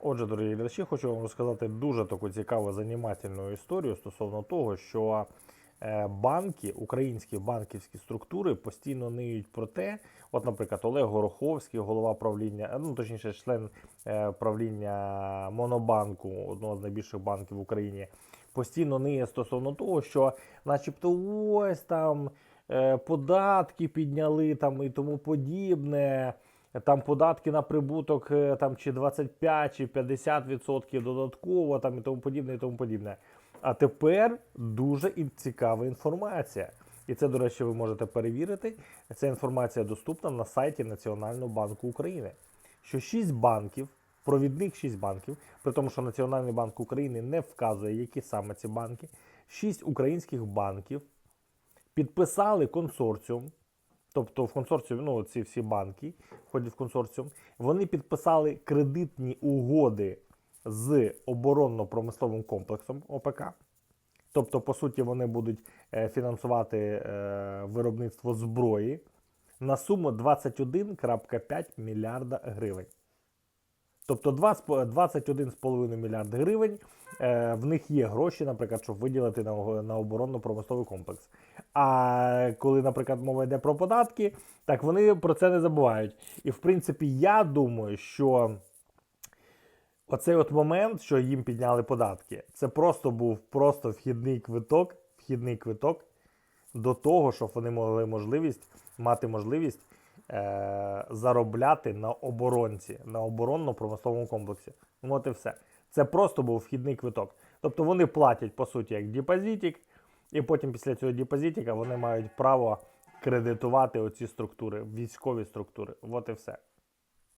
Отже, дорогі глядачі, хочу вам розказати дуже таку цікаву занімательну історію стосовно того, що е, банки, українські банківські структури постійно ниють про те, от, наприклад, Олег Гороховський, голова правління, ну точніше, член е, правління Монобанку, одного з найбільших банків в Україні, постійно ниє стосовно того, що, начебто, ось там е, податки підняли там і тому подібне. Там податки на прибуток е, там чи 25, чи 50% додатково, там і тому подібне, і тому подібне. А тепер дуже цікава інформація. І це, до речі, ви можете перевірити. Ця інформація доступна на сайті Національного банку України. Що 6 банків, провідних 6 банків, при тому, що Національний банк України не вказує, які саме ці банки, 6 українських банків підписали консорціум, тобто в консорціумі, ну ці всі банки входять в консорціум, вони підписали кредитні угоди з оборонно-промисловим комплексом ОПК. Тобто, по суті, вони будуть е, фінансувати е, виробництво зброї на суму 21,5 мільярда гривень. Тобто два з по- 21,5 мільярд гривень в них є гроші, наприклад, щоб виділити на, на оборонно-промисловий комплекс. А коли, наприклад, мова йде про податки, так вони про це не забувають. І в принципі, я думаю, що оцей от момент, що їм підняли податки, це просто був просто вхідний квиток, вхідний квиток до того, щоб вони могли можливість мати можливість е, заробляти на оборонці, на оборонно-промисловому комплексі. Ну, от і все. Це просто був вхідний квиток. Тобто вони платять, по суті, як депозитик, і потім після цього депозитика вони мають право кредитувати оці структури, військові структури. От і все.